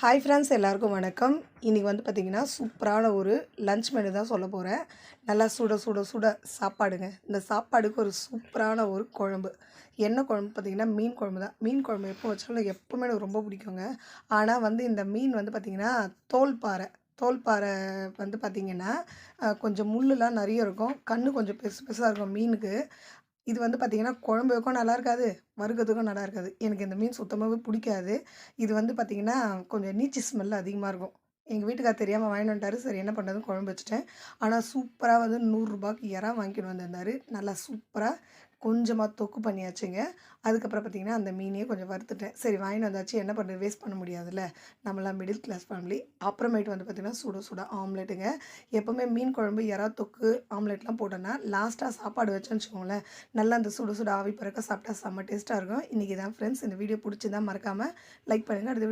Hi friends எல்லாருக்கும் வணக்கம். இன்றைக்கி வந்து பார்த்திங்கன்னா சூப்பரான ஒரு லஞ்ச் மெனு தான் சொல்ல போகிறேன் நல்லா சுட சுட சுட சாப்பாடுங்க. இந்த சாப்பாடுக்கு ஒரு சூப்பரான ஒரு குழம்பு. என்ன குழம்பு பார்த்திங்கன்னா மீன் குழம்பு தான். மீன் குழம்பு எப்போ வச்சாலும் எப்போவுமே எனக்கு ரொம்ப பிடிக்குங்க. ஆனால் வந்து இந்த மீன் வந்து பார்த்திங்கன்னா தோல்பாறை தோல்பாறை வந்து பார்த்திங்கன்னா கொஞ்சம் முள்ளுலாம் நிறைய இருக்கும். கண்ணு கொஞ்சம் பெருசு பெருசாக இருக்கும் மீனுக்கு. இது வந்து பார்த்திங்கன்னா குழம்பு வைக்கும் நல்லா இருக்காது வறுக்கிறதுக்கும் நல்லா இருக்காது. எனக்கு இந்த மீன் சுத்தமாகவே பிடிக்காது. இது வந்து பார்த்திங்கன்னா கொஞ்சம் நீச்சு ஸ்மெல் அதிகமாக இருக்கும். எங்கள் வீட்டுக்கார் தெரியாமல் வாங்கிட்டு வந்துட்டாரு. சரி என்ன பண்ணுறதுன்னு குழம்பு வச்சுட்டேன். ஆனால் சூப்பராக வந்து நூறுரூபாய்க்கு இறா வாங்கிட்டு வந்திருந்தாரு. நல்லா சூப்பராக கொஞ்சமாக தொக்கு பண்ணியாச்சுங்க. அதுக்கப்புறம் பார்த்திங்கன்னா அந்த மீனையே கொஞ்சம் வறுத்துட்டேன். சரி வாங்கிட்டு வந்தாச்சு. என்ன பண்ணுறது வேஸ்ட் பண்ண முடியாதுல்ல. நம்மளாம் மிடில் கிளாஸ் ஃபேமிலி அப்புறமேட்டு வந்து பார்த்திங்கன்னா சுட சுட ஆம்லெட்டுங்க எப்போவுமே மீன் குழம்பு இறா தொக்கு ஆம்லெட்லாம் போட்டோன்னா லாஸ்ட்டாக சாப்பாடு வச்சோன்னு வச்சுக்கோங்களேன். நல்லா அந்த சுட சுட ஆவி பிறக்க சாப்பிட்டா செம்ம டேஸ்ட்டாக இருக்கும். இன்றைக்கி தான் ஃப்ரெண்ட்ஸ் இந்த வீடியோ பிடிச்சிருந்தா மறக்காமல் லைக் பண்ணுங்கள் அடுத்த